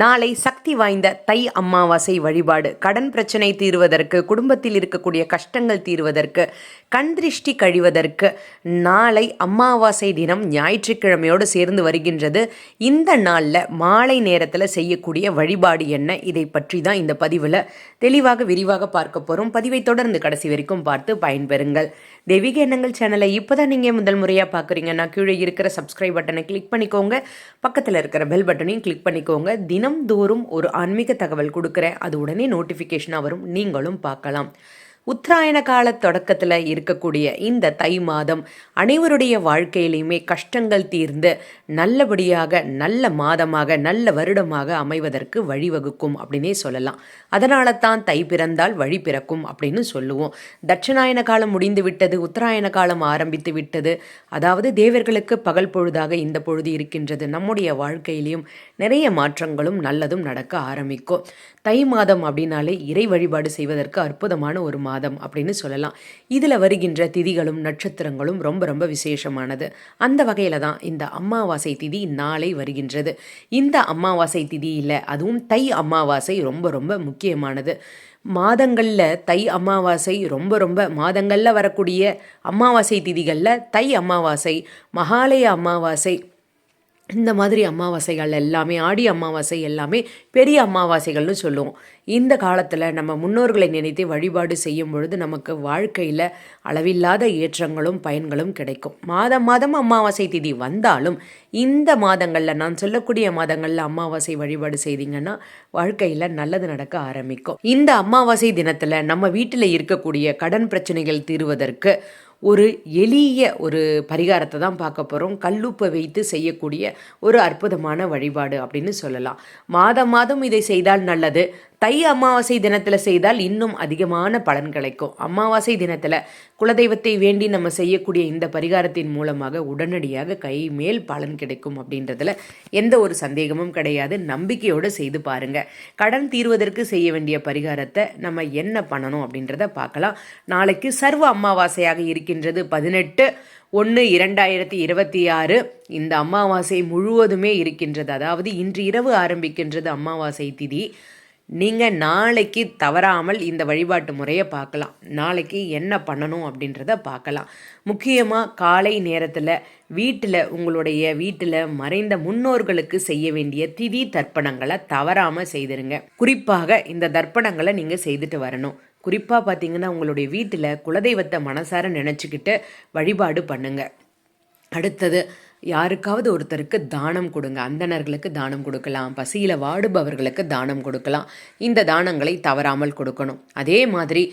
நாளை சக்தி வாய்ந்த தை அமாவாசை வழிபாடு. கடன் பிரச்சனை தீர்வதற்கு குடும்பத்தில் இருக்கக்கூடிய கஷ்டங்கள் தீர்வதற்கு கண் திருஷ்டி கழிவதற்கு நாளை அமாவாசை தினம் ஞாயிற்றுக்கிழமையோடு சேர்ந்து வருகின்றது. இந்த நாளில் மாலை நேரத்தில் செய்யக்கூடிய வழிபாடு என்ன? இதை பற்றி தான் இந்த பதிவில் தெளிவாக விரிவாக பார்க்க போகிறோம் பதிவை தொடர்ந்து கடைசி வரைக்கும் பார்த்து பயன்பெறுங்கள். தெய்வீக எண்ணங்கள் சேனலை இப்போ தான் நீங்கள் முதல் முறையாக பார்க்குறீங்கன்னா கீழே இருக்கிற சப்ஸ்கிரைப் பட்டனை கிளிக் பண்ணிக்கோங்க. பக்கத்தில் இருக்கிற பெல் பட்டனையும் கிளிக் பண்ணிக்கோங்க. தினம்தோறும் ஒரு ஆன்மீக தகவல் கொடுக்குறேன். அது உடனே நோட்டிஃபிகேஷனாக வரும். நீங்களும் பார்க்கலாம். உத்தராயண கால தொடக்கத்தில் இருக்கக்கூடிய இந்த தை மாதம் அனைவருடைய வாழ்க்கையிலையுமே கஷ்டங்கள் தீர்ந்து நல்லபடியாக நல்ல மாதமாக நல்ல வருடமாக அமைவதற்கு வழிவகுக்கும் அப்படின்னே சொல்லலாம். அதனால தான் தை பிறந்தால் வழி பிறக்கும் அப்படின்னு சொல்லுவோம். தட்சிணாயன காலம் முடிந்து விட்டது உத்தராயண காலம் ஆரம்பித்து விட்டது. அதாவது தேவர்களுக்கு பகல் பொழுதாக இந்த பொழுது இருக்கின்றது. நம்முடைய வாழ்க்கையிலையும் நிறைய மாற்றங்களும் நல்லதும் நடக்க ஆரம்பிக்கும். தை மாதம் அப்படின்னாலே இறை வழிபாடு செய்வதற்கு அற்புதமான ஒரு மாதம் அப்படின்னு சொல்லலாம். இதில் வருகின்ற திதிகளும் நட்சத்திரங்களும் ரொம்ப ரொம்ப விசேஷமானது. அந்த வகையில் தான் இந்த அமாவாசை திதி நாளை வருகின்றது. இந்த அமாவாசை இல்லை அதுவும் தை அமாவாசை ரொம்ப ரொம்ப முக்கியமானது. மாதங்களில் தை அமாவாசை ரொம்ப ரொம்ப மாதங்களில் வரக்கூடிய அமாவாசை திதிகளில் தை அமாவாசை மகாலய அமாவாசை இந்த மாதிரி அமாவாசைகள் எல்லாமே ஆடி அமாவாசை எல்லாமே பெரிய அமாவாசைகள்னு சொல்லுவோம். இந்த காலத்தில் நம்ம முன்னோர்களை நினைத்து வழிபாடு செய்யும் பொழுது நமக்கு வாழ்க்கையில் அளவில்லாத ஏற்றங்களும் பயன்களும் கிடைக்கும். மாதம் மாதம் அமாவாசை திதி வந்தாலும் இந்த மாதங்களில் நான் சொல்லக்கூடிய மாதங்களில் அமாவாசை வழிபாடு செய்தீங்கன்னா வாழ்க்கையில் நல்லது நடக்க ஆரம்பிக்கும். இந்த அமாவாசை தினத்தில் நம்ம வீட்டில் இருக்கக்கூடிய கடன் பிரச்சனைகள் தீர்வதற்கு ஒரு எளிய ஒரு பரிகாரத்தை தான் பார்க்க போகிறோம் கல்லுப்பை வைத்து செய்யக்கூடிய ஒரு அற்புதமான வழிபாடு அப்படின்னு சொல்லலாம். மாதம் மாதம் இதை செய்தால் நல்லது. தை அமாவாசை தினத்தில் செய்தால் இன்னும் அதிகமான பலன் கிடைக்கும். அமாவாசை தினத்தில் குலதெய்வத்தை வேண்டி நம்ம செய்யக்கூடிய இந்த பரிகாரத்தின் மூலமாக உடனடியாக கை மேல் பலன் கிடைக்கும் அப்படின்றதுல எந்த ஒரு சந்தேகமும் கிடையாது. நம்பிக்கையோடு செய்து பாருங்க. கடன் தீர்வதற்கு செய்ய வேண்டிய பரிகாரத்தை நம்ம என்ன பண்ணணும் அப்படின்றத பார்க்கலாம். நாளைக்கு சர்வ அமாவாசையாக இருக்கின்றது பதினெட்டு ஒன்று இரண்டாயிரத்தி இருபத்தி ஆறு. இந்த அமாவாசை முழுவதுமே இருக்கின்றது. அதாவது இன்று இரவு ஆரம்பிக்கின்றது அமாவாசை திதி. நீங்கள் நாளைக்கு தவறாமல் இந்த வழிபாட்டு முறையை பார்க்கலாம். நாளைக்கு என்ன பண்ணணும் அப்படின்றத பார்க்கலாம். முக்கியமாக காலை நேரத்தில் வீட்டில் உங்களுடைய வீட்டில் மறைந்த முன்னோர்களுக்கு செய்ய வேண்டிய திதி தர்ப்பணங்களை தவறாமல் செய்திருங்க. குறிப்பாக இந்த தர்ப்பணங்களை நீங்கள் செய்துட்டு வரணும். குறிப்பாக பார்த்தீங்கன்னா உங்களுடைய வீட்டில் குலதெய்வத்தை மனசார நினச்சிக்கிட்டு வழிபாடு பண்ணுங்கள் அடுத்தது யாருக்காவது ஒருத்தருக்கு தானம் கொடுங்க. அந்தணர்களுக்கு தானம் கொடுக்கலாம். பசியில் வாடுபவர்களுக்கு தானம் கொடுக்கலாம். இந்த தானங்களை தவறாமல் கொடுக்கணும். அதே மாதிரி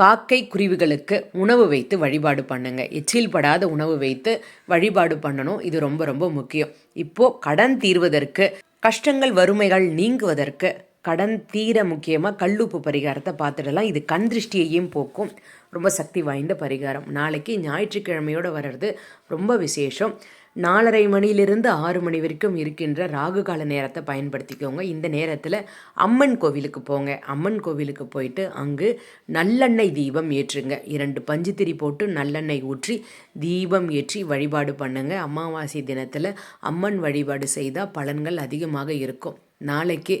காக்கை குருவிகளுக்கு உணவு வைத்து வழிபாடு பண்ணுங்க. எச்சில் படாத உணவு வைத்து வழிபாடு பண்ணணும். இது ரொம்ப ரொம்ப முக்கியம். இப்போது கடன் தீர்வதற்கு கஷ்டங்கள் வறுமைகள் நீங்குவதற்கு கடன் தீர முக்கியமாக கல்லுப்பு பரிகாரத்தை பார்த்துடலாம். இது கண் திருஷ்டியையும் போக்கும். ரொம்ப சக்தி வாய்ந்த பரிகாரம். நாளைக்கு ஞாயிற்றுக்கிழமையோடு வர்றது ரொம்ப விசேஷம். நாலரை மணியிலிருந்து ஆறு மணி வரைக்கும் இருக்கின்ற ராகு கால நேரத்தை பயன்படுத்திக்கோங்க. இந்த நேரத்தில் அம்மன் கோவிலுக்கு போங்க. அம்மன் கோவிலுக்கு போயிட்டு அங்கு நல்லெண்ணெய் தீபம் ஏற்றுங்க. இரண்டு பஞ்சுத்திரி போட்டு நல்லெண்ணெய் ஊற்றி தீபம் ஏற்றி வழிபாடு பண்ணுங்க. அமாவாசை தினத்தில் அம்மன் வழிபாடு செய்தால் பலன்கள் அதிகமாக இருக்கும். நாளைக்கு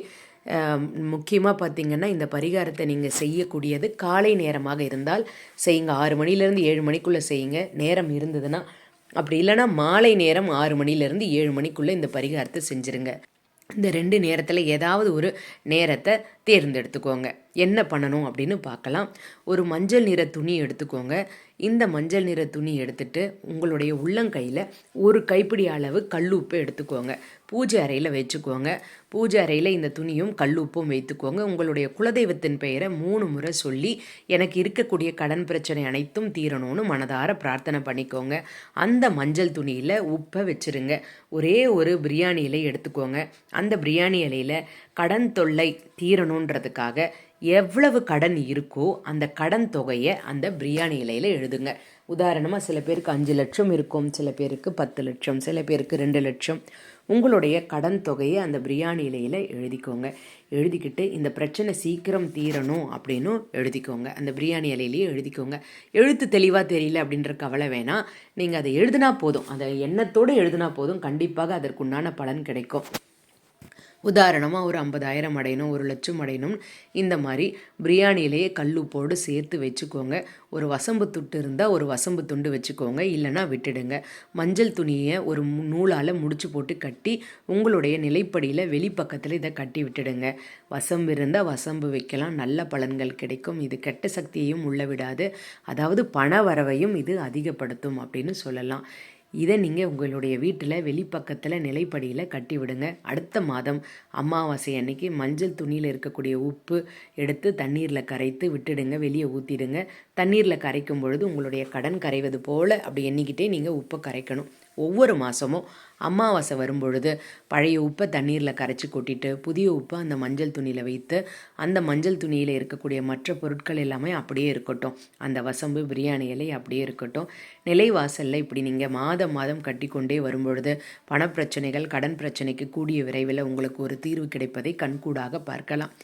முக்கியமாக பார்த்திங்கன்னா இந்த பரிகாரத்தை நீங்கள் செய்யக்கூடியது காலை நேரமாக இருந்தால் செய்யுங்க. ஆறு மணிலேருந்து ஏழு மணிக்குள்ளே செய்யுங்க. நேரம் இருந்ததுன்னா அப்படி இல்லைன்னா மாலை நேரம் ஆறு மணிலேருந்து ஏழு மணிக்குள்ளே இந்த பரிகாரத்தை செஞ்சுருங்க. இந்த ரெண்டு நேரத்தில் ஏதாவது ஒரு நேரத்தை தேர்ந்தெடுத்துக்கோங்க. என்ன பண்ணணும் அப்படின்னு பார்க்கலாம். ஒரு மஞ்சள் நிற துணி எடுத்துக்கோங்க. இந்த மஞ்சள் நிற துணி எடுத்துட்டு உங்களுடைய உள்ளங்கையில் ஒரு கைப்பிடி அளவு கல்லுப்பு எடுத்துக்கோங்க. பூஜை அறையில் வச்சுக்கோங்க. பூஜை அறையில் இந்த துணியும் கல்லுப்பும் வைத்துக்கோங்க. உங்களுடைய குலதெய்வத்தின் பெயரை மூணு முறை சொல்லி எனக்கு இருக்கக்கூடிய கடன் பிரச்சனை அனைத்தும் தீரணும்னு மனதார பிரார்த்தனை பண்ணிக்கோங்க. அந்த மஞ்சள் துணியில் உப்பை வச்சுருங்க. ஒரே ஒரு பிரியாணி இலை எடுத்துக்கோங்க. அந்த பிரியாணி இலையில் கடன் தொல்லை தீரணும் பண்ணணுன்றதுக்காக எவ்வளவு கடன் இருக்கோ அந்த கடன் தொகையை அந்த பிரியாணி இலையில் எழுதுங்க. உதாரணமாக சில பேருக்கு அஞ்சு லட்சம் இருக்கும் சில பேருக்கு பத்து லட்சம் சில பேருக்கு ரெண்டு லட்சம். உங்களுடைய கடன் தொகையை அந்த பிரியாணி இலையில் எழுதிக்கோங்க. எழுதிக்கிட்டு இந்த பிரச்சனை சீக்கிரம் தீரணும் அப்படின்னும் எழுதிக்கோங்க. அந்த பிரியாணி இலையிலேயே எழுதிக்கோங்க. எழுத்து தெளிவாக தெரியல அப்படின்ற கவலை வேணாம் நீங்கள் அதை எழுதினா போதும். அதை எண்ணத்தோடு எழுதினா போதும். கண்டிப்பாக அதற்குண்டான பலன் கிடைக்கும். உதாரணமாக ஒரு ஐம்பதாயிரம் அடையணும் ஒரு லட்சம் அடையணும். இந்த மாதிரி பிரியாணியிலேயே கல்லுப்போடு சேர்த்து வச்சுக்கோங்க. ஒரு வசம்பு துட்டு இருந்தால் ஒரு வசம்பு துண்டு வச்சுக்கோங்க. இல்லைன்னா விட்டுடுங்க. மஞ்சள் துணியை ஒரு நூலால் முடிச்சு போட்டு கட்டி உங்களுடைய நிலைப்படியில் வெளிப்பக்கத்தில் இதை கட்டி விட்டுடுங்க. வசம்பு இருந்தால் வசம்பு வைக்கலாம். நல்ல பலன்கள் கிடைக்கும். இது கெட்ட சக்தியையும் உள்ள விடாது. அதாவது பண வரவையும் இது அதிகப்படுத்தும் அப்படின்னு சொல்லலாம். இதை நீங்கள் உங்களுடைய வீட்டில் வெளிப்பக்கத்தில் நிலைப்படியில் கட்டிவிடுங்க. அடுத்த மாதம் அமாவாசை அன்னைக்கு மஞ்சள் துணியில் இருக்கக்கூடிய உப்பு எடுத்து தண்ணீரில் கரைத்து விட்டுடுங்க வெளியே ஊற்றிடுங்க தண்ணீரில் கரைக்கும் பொழுது உங்களுடைய கடன் கரைவது போல் அப்படி எண்ணிக்கிட்டே நீங்கள் உப்பை கரைக்கணும். ஒவ்வொரு மாதமும் அமாவாசை வரும்பொழுது பழைய உப்பை தண்ணீரில் கரைச்சி கொட்டிட்டு புதிய உப்பை அந்த மஞ்சள் துணியில் வைத்து அந்த மஞ்சள் துணியில் இருக்கக்கூடிய மற்ற பொருட்கள் எல்லாமே அப்படியே இருக்கட்டும். அந்த வசம்பு பிரியாணி இலை அப்படியே இருக்கட்டும். நிலைவாசலில் இப்படி நீங்கள் மாதம் மாதம் கட்டி கொண்டே வரும்பொழுது பணப்பிரச்சனைகள் கடன் பிரச்சனைக்கு கூடிய விரைவில் உங்களுக்கு ஒரு தீர்வு கிடைப்பதை கண்கூடாக பார்க்கலாம்.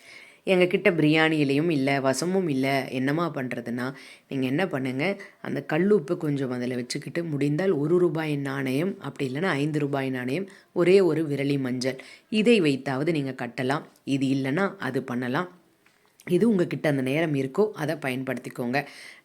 எங்ககிட்ட பிரியாணியிலையும் இல்லை வசமும் இல்லை. என்னம்மா பண்ணுறதுன்னா நீங்கள் என்ன பண்ணுங்கள் அந்த கல்லுப்பு கொஞ்சம் அதில் வச்சுக்கிட்டு முடிந்தால் ஒரு ரூபாய் நாணயம் அப்படி இல்லைன்னா ஐந்து ரூபாய் நாணயம் ஒரே ஒரு விரலி மஞ்சள். இதை வைத்தாவது நீங்கள் கட்டலாம். இது இல்லைன்னா அது பண்ணலாம். இது உங்ககிட்ட அந்த நேரம் இருக்கோ அதை பயன்படுத்திக்கோங்க.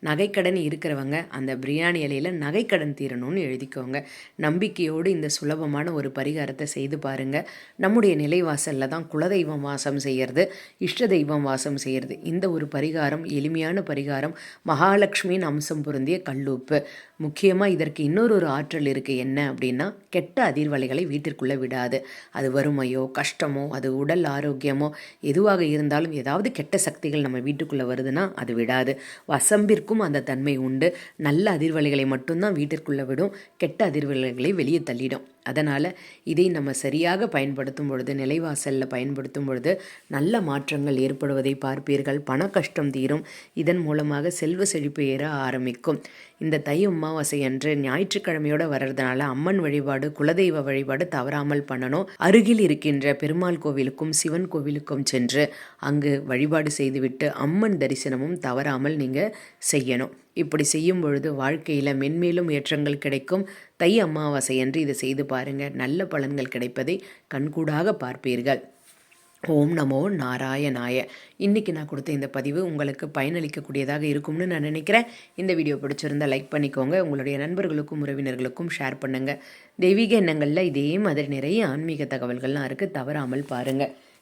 நகைக்கடன் இருக்கிறவங்க அந்த பிரியாணி இலையில் நகைக்கடன் தீரணும்னு எழுதிக்கோங்க. நம்பிக்கையோடு இந்த சுலபமான ஒரு பரிகாரத்தை செய்து பாருங்கள் நம்முடைய நிலைவாசலில் தான் குலதெய்வம் வாசம் செய்கிறது இஷ்ட தெய்வம் வாசம் செய்கிறது இந்த ஒரு பரிகாரம் எளிமையான பரிகாரம் மகாலட்சுமியின் அம்சம் பொருந்திய கல்லூப்பு. முக்கியமாக இதற்கு இன்னொரு ஒரு ஆற்றல் இருக்குது என்ன அப்படின்னா கெட்ட அதிர்வலைகளை வீட்டிற்குள்ளே விடாது. அது வறுமையோ கஷ்டமோ அது உடல் ஆரோக்கியமோ எதுவாக இருந்தாலும் ஏதாவது கெட்ட சக்திகள் நம்ம வீட்டுக்குள்ளே வருதுன்னா அது விடாது. வசம்பிற்கும் அந்த தன்மை உண்டு. நல்ல அதிர்வலைகளை மட்டும்தான் வீட்டிற்குள்ளே விடும். கெட்ட அதிர்வலைகளை வெளியே தள்ளிடும். அதனால் இதை நம்ம சரியாக பயன்படுத்தும் பொழுது நிலைவாசலில் பயன்படுத்தும் பொழுது நல்ல மாற்றங்கள் ஏற்படுவதை பார்ப்பீர்கள். பண கஷ்டம் தீரும். இதன் மூலமாக செல்வ செழிப்பு ஏற ஆரம்பிக்கும். இந்த தை அமாவாசை அன்று ஞாயிற்றுக்கிழமையோடு வர்றதுனால அம்மன் வழிபாடு குலதெய்வ வழிபாடு தவறாமல் பண்ணணும். அருகில் இருக்கின்ற பெருமாள் கோவிலுக்கும் சிவன் கோவிலுக்கும் சென்று அங்கு வழிபாடு செய்துவிட்டு அம்மன் தரிசனமும் தவறாமல் நீங்கள் செய்யணும். இப்படி செய்யும் பொழுது வாழ்க்கையில் மென்மேலும் ஏற்றங்கள் கிடைக்கும். தை அமாவாசை என்று இதை செய்து பாருங்கள் நல்ல பலன்கள் கிடைப்பதை கண்கூடாக பார்ப்பீர்கள். ஓம் நமோ நாராயணாய. இன்றைக்கி நான் கொடுத்த இந்த பதிவு உங்களுக்கு பயனளிக்கக்கூடியதாக இருக்கும்னு நான் நினைக்கிறேன். இந்த வீடியோ பிடிச்சிருந்தால் லைக் பண்ணிக்கோங்க. உங்களுடைய நண்பர்களுக்கும் உறவினர்களுக்கும் ஷேர் பண்ணுங்கள் தெய்வீக எண்ணங்களில் இதே மாதிரி நிறைய ஆன்மீக தகவல்கள்லாம் இருக்குது தவறாமல் பாருங்கள்